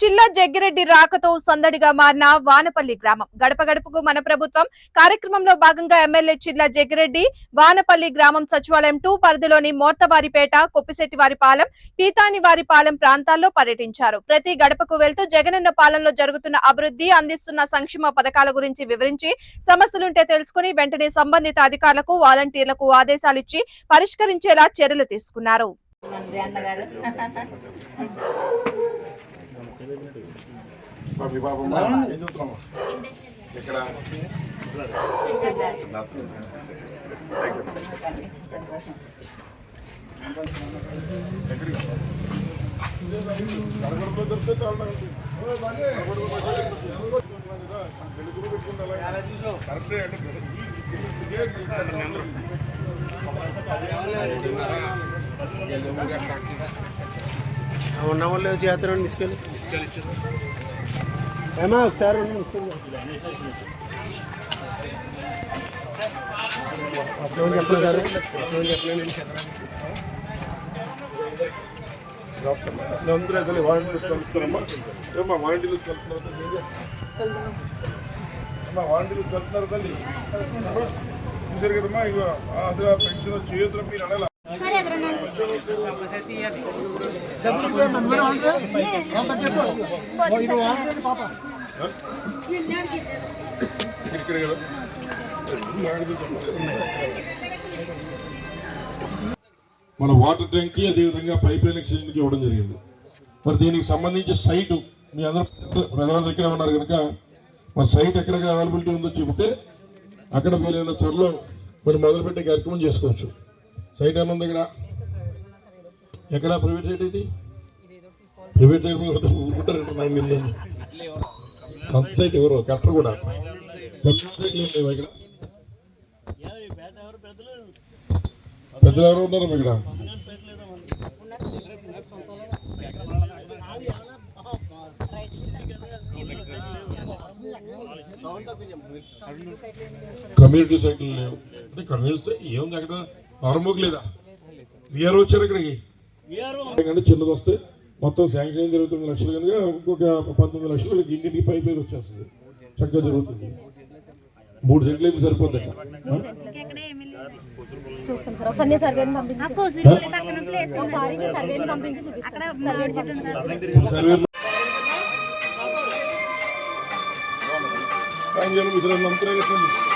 జిల్లా జగ్గిరెడ్డి రాకతో సందడిగా మారిన వానపల్లి గ్రామం. గడప గడపకు మన ప్రభుత్వం కార్యక్రమంలో భాగంగా ఎమ్మెల్యే జిల్లా జగ్గిరెడ్డి వానపల్లి గ్రామం సచివాలయం టూ పరిధిలోని మోర్తవారిపేట కొప్పిశెట్టివారిపాలెం పీతానివారిపాలెం ప్రాంతాల్లో పర్యటించారు. ప్రతి గడపకు వెళ్తూ జగనన్న పాలనలో జరుగుతున్న అభివృద్ధి అందిస్తున్న సంక్షేమ పథకాల గురించి వివరించి సమస్యలుంటే తెలుసుకుని వెంటనే సంబంధిత అధికారులకు వాలంటీర్లకు ఆదేశాలిచ్చి పరిష్కరించేలా చర్యలు తీసుకున్నారు. ఇక్కడ సంతోషం కడగడలో దొరికితే చాలా కరెక్టే అంటే ఉన్న వాళ్ళు చేస్తారండి తీసుకెళ్ళి. ఏమా ఒకసారి ఉండి సార్ అందరూ వాలంటీర్లు కలుపుతారమ్మా కలుపుతున్నారు తల్లి? కలుపుతున్నారు తల్లి? కదమ్మా ఇక అసలు పెన్షన్ చేతులు మీరు అడగల? మన వాటర్ ట్యాంక్కి అదేవిధంగా పైప్ లైన్ ఎక్స్టెన్షన్కి ఇవ్వడం జరిగింది. మరి దీనికి సంబంధించి సైటు మీ అందరూ ప్రజల దగ్గర ఉన్నారు కనుక మరి సైట్ ఎక్కడెక్కడ అవైలబిలిటీ ఉందో చెబితే అక్కడ వీలైన త్వరలో మరి మొదలుపెట్టే కార్యక్రమం చేసుకోవచ్చు. సైట్ ఏముంది ఇక్కడ ఎక్కడ ప్రైవేట్ సైట్ ఇది? ప్రైవేట్ సైట్ మీద ఊరుకుంటారంట నైన్ మిలియన్. సొంత సైట్ ఎవరు? కరెక్టర్ కూడా. సొంత సైట్ ఏం లేవా ఇక్కడ? పెద్దలు ఎవరు ఉన్నారు ఇక్కడ? కమ్యూనిటీ సైకిల్ లేవు. అంటే కమ్యూనిటీ ఏముంది అక్కడ? ఆరంభకు లేదా విఆర్ వచ్చారు ఇక్కడికి ఎందుకంటే చిన్నది వస్తే మొత్తం శాంక్షన్ ఇరవై తొమ్మిది లక్షలు కనుక ఇంకొక పంతొమ్మిది లక్షలు వీళ్ళకి ఇంటింటికి పై పేరు వచ్చేస్తుంది చక్కగా జరుగుతుంది మూడు సెంట్లు అయితే సరిపోతుంది చూస్తాం సార్ ఒకసారి సర్వేని పంపించి సర్వే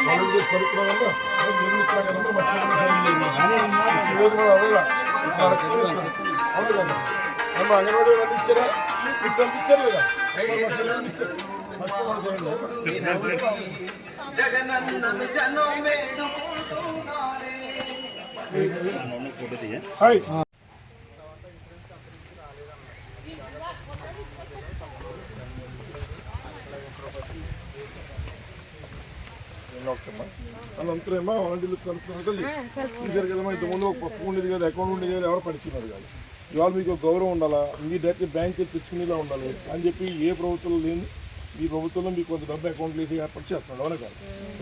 సర్వే స్కాన్ చేయాలి ఇతర నంతరం చెప్పండి కాలేజ్ చేసి పడుకున్నా వల్ల ఎన్ని ఇట్లాగనో అవును కదా అమ్మ అంగన్వాడీ వాళ్ళు ఇచ్చారా స్క్రిప్ట్ అంత ఇచ్చారు లేదా అవునా, మా సెలవులు ఇచ్చారు మర్చిపోకూడదు హాయ్ అనంతరేమో వాలంటీర్లు కలుపుతున్నారు. తల్లి చూసారు కదమ్మా ఇంతకుముందు ఒక పప్పు ఉండేది కదా అకౌంట్ ఉండేది కదా ఎవరు పడుతున్నారు కాదు. ఇవాళ మీకు ఒక గౌరవం ఉండాలా? మీ డైరెక్ట్ బ్యాంక్ తెచ్చుకునేలా ఉండాలి అని చెప్పి ఏ ప్రభుత్వం లేని ఈ ప్రభుత్వంలో మీకు కొంత డబ్బు అకౌంట్లు వేసి ఏర్పాటు చేస్తున్నాడు అవునా కాదు?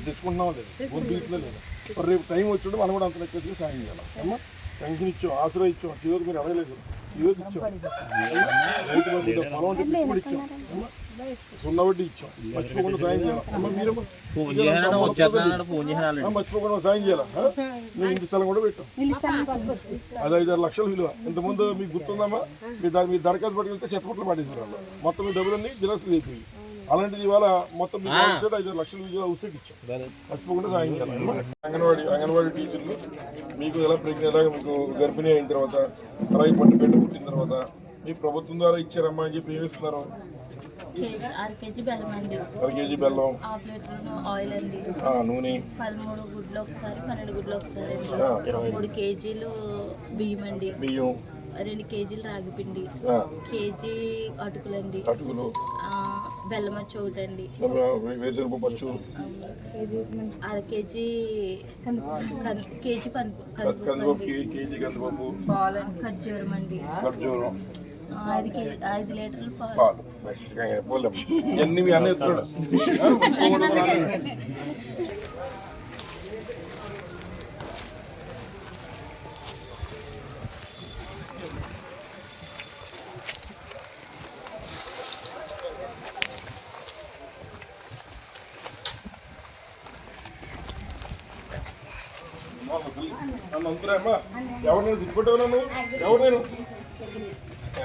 తెచ్చుకుంటున్నావా లేదు? గుర్తించలే లేదు? మరి రేపు టైం వచ్చినప్పుడు మనం కూడా అంత లెక్క వచ్చి సాయం చేయాలి? అమ్మా పెన్షన్ ఇచ్చాం ఆశ్రయ ఇచ్చాం చివరికి మీరు అడగలేదు. చివరికి ఇచ్చాం. రైతు పొలం ఇచ్చాం. అమ్మా? సున్నా వడ్డీ ఇచ్చాం. మర్చిపోకుండా సాయం చేయాలి? మర్చిపోకుండా సాయం చేయాలా? నేను ఇంటి స్థలం కూడా పెట్టాం. అది ఐదారు లక్షలు విలువ. ఇంతకుముందు మీకు గుర్తుందమ్మా? మీ దాని మీ దరఖాస్తు పట్టుకెళ్తే చెత్తపట్లు పడేసారు వాళ్ళు. మొత్తం మీ డబ్బులన్నీ జిరాక్స్ అయిపోయి అలాంటిది ఇవాళ మొత్తం మీకు అవసరం ఐదారు లక్షలు విలువ ఉసిరి ఇచ్చాం. మర్చిపోకుండా సాయం చేయాలి? అంగన్వాడీ అంగన్వాడీ టీచర్లు మీకు ఎలా ప్రెగ్నెంట్ ఎలాగ మీకు గర్భిణీ అయిన తర్వాత అలాగే పట్టు బిడ్డ పుట్టిన తర్వాత మీ ప్రభుత్వం ద్వారా ఇచ్చారమ్మా అని చెప్పి ఏమి ఇస్తున్నారు? కేజీ అర కేజీ బెల్లం అండి. అర కేజీ బెల్లం. హాఫ్ లీటర్ ఆయిల్ అండి. ఆ, నూనె. పదమూడు గుడ్లు ఒకసారి పన్నెండు గుడ్లు ఒకసారి ఆ. అండి మూడు కేజీలు బియ్యం అండి. బియ్యం. రెండు కేజీలు రాగిపిండి ఆ, కేజీ అటుకులండి. అటుకులు. ఆ, బెల్లం వచ్చి ఒకటి అండి. వేరుశనగ పచ్చు అర కేజీ కన్- కేజీ పనుపు కందిపప్పు కందిపప్పు కే- కేజీ కందిపప్పు. ఖర్జూరం అండి. ఖర్జూరం పాలు. పాలు. ఎవరు నేను గుర్తుపెట్టవు నన్ను ఎవరు నేను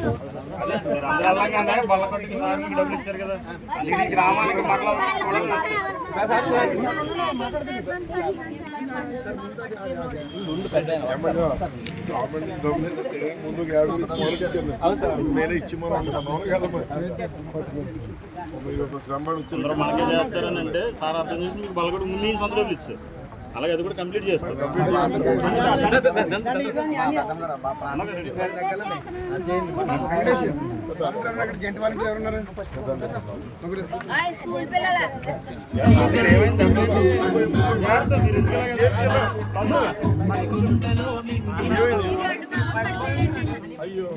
ఇచ్చి ముందు నేనే శ్రమ మనకే చేస్తారని అంటే సార్ అర్థం చేసి మీకు బల్లకొట్టు ముందు నుంచి వంద ఇచ్చారు. అలాగే అది కూడా కంప్లీట్ చేస్తారు అయ్యో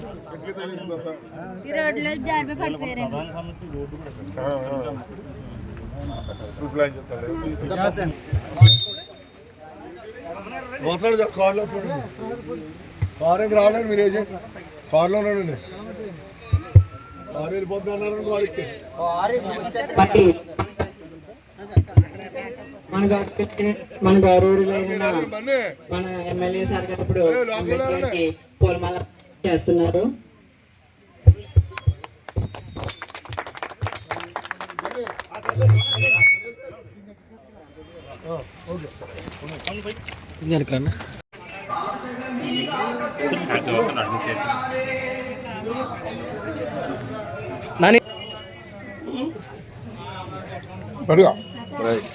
ఈ రోడ్లో జారిపోయి రోడ్డు ఇప్పుడు ప్లాన్ చెప్తాను పోతున్నాడు సార్ కార్లో రాలేదు మీరు ఏజెంట్. కార్లో ఉన్నాడండి. కారు అన్నారు వారికి. మన మన గౌరవులైన బన్నీ. మన ఎమ్మెల్యే సార్ గారు ఇప్పుడు పూలమాల చేస్తున్నారు. పడుగా రైట్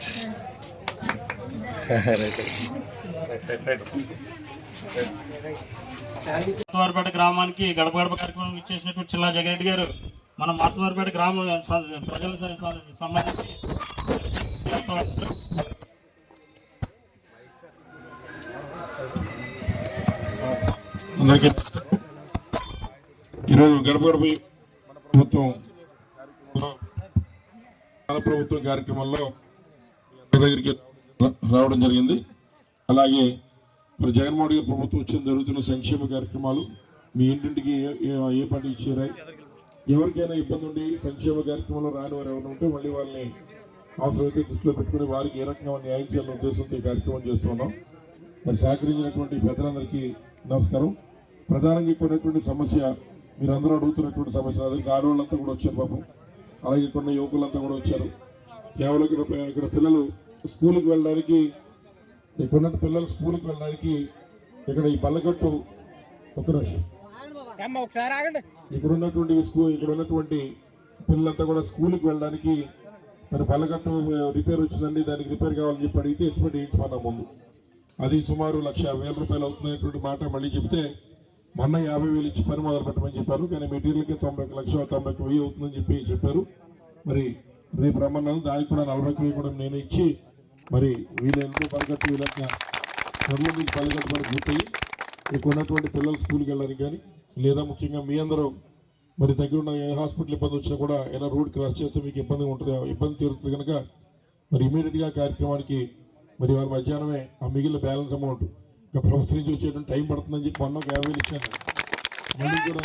గ్రామానికి గడప గడప కార్యక్రమం ఇచ్చేసినటువంటి చిల్లా జగరెడ్డి గారు మన మార్తవారిపేట గ్రామం ప్రజల సంబంధించి అందరికీ ఈరోజు గడప గడప ప్రభుత్వం మన ప్రభుత్వం కార్యక్రమంలో దగ్గరికి రావడం జరిగింది. అలాగే మరి జగన్మోహన్ గారి ప్రభుత్వం వచ్చిన జరుగుతున్న సంక్షేమ కార్యక్రమాలు మీ ఇంటింటికి ఏ- ఏ- ఏ చేరాయి. ఎవరికైనా ఇబ్బంది ఉండి సంక్షేమ కార్యక్రమంలో రాని వారు ఎవరైనా ఉంటే మళ్ళీ వాళ్ళని అవసరమైతే దృష్టిలో పెట్టుకుని వారికి ఏ రకంగా న్యాయం చేయాలనే ఉద్దేశంతో ఈ కార్యక్రమం చేస్తున్నాం మరి సహకరించినటువంటి పెద్దలందరికీ నమస్కారం. ప్రధానంగా ఇక్కడ ఉన్నటువంటి సమస్య మీరందరూ అడుగుతున్నటువంటి సమస్య దగ్గరికి ఆడవాళ్ళంతా కూడా వచ్చారు పాపం అలాగే కొన్ని యువకులంతా కూడా వచ్చారు. కేవలం ఇక్కడ ఇక్కడ పిల్లలు స్కూల్కి వెళ్ళడానికి ఇక్కడ ఉన్న పిల్లలు స్కూల్కి వెళ్ళడానికి ఇక్కడ ఈ బల్లగట్టు ఒక ఇక్కడ ఉన్నటువంటి స్కూల్ ఇక్కడ ఉన్నటువంటి పిల్లలంతా కూడా స్కూల్కి వెళ్ళడానికి మరి బల్లగట్టు రిపేర్ వచ్చిందండి దానికి రిపేర్ కావాలని చెప్పి అడిగితే ఎస్టిమేట్ వేయించుకున్నాం ముందు. అది సుమారు లక్ష వేల రూపాయలు అవుతున్నటువంటి మాట మళ్ళీ చెప్తే మొన్న యాభై వేలు ఇచ్చి పని మొదలు పెట్టమని చెప్పారు కానీ మెటీరియల్కి తొంభై ఒక లక్ష తొంభై ఒక వెయ్యి అవుతుందని చెప్పి చెప్పారు. మరి రేపు రమ్మన్నాను దానికి కూడా నలభై ఒక వెయ్యి కూడా నేను ఇచ్చి మరి వీళ్ళెంతో పలకట్టు వీళ్ళకి చదువు మీకు పలకట్టు పూర్తయి. ఇక్కడ ఉన్నటువంటి పిల్లలు స్కూల్కి వెళ్ళడానికి కానీ లేదా ముఖ్యంగా మీ అందరూ మరి దగ్గర ఉన్న ఏ హాస్పిటల్ ఇబ్బంది వచ్చినా కూడా ఏదైనా రోడ్ క్రాస్ చేస్తే మీకు ఇబ్బంది ఉంటుంది ఇబ్బంది తీరుతుంది కనుక మరి ఇమీడియట్గా కార్యక్రమానికి మరి వారి మధ్యాహ్నమే ఆ మిగిలిన బ్యాలెన్స్ అమౌంట్ ఇంకా ప్రభుత్వం నుంచి వచ్చేటువంటి టైం పడుతుందని చెప్పి మొన్న ఒక యాభై వేలు ఇచ్చాను మళ్ళీ కూడా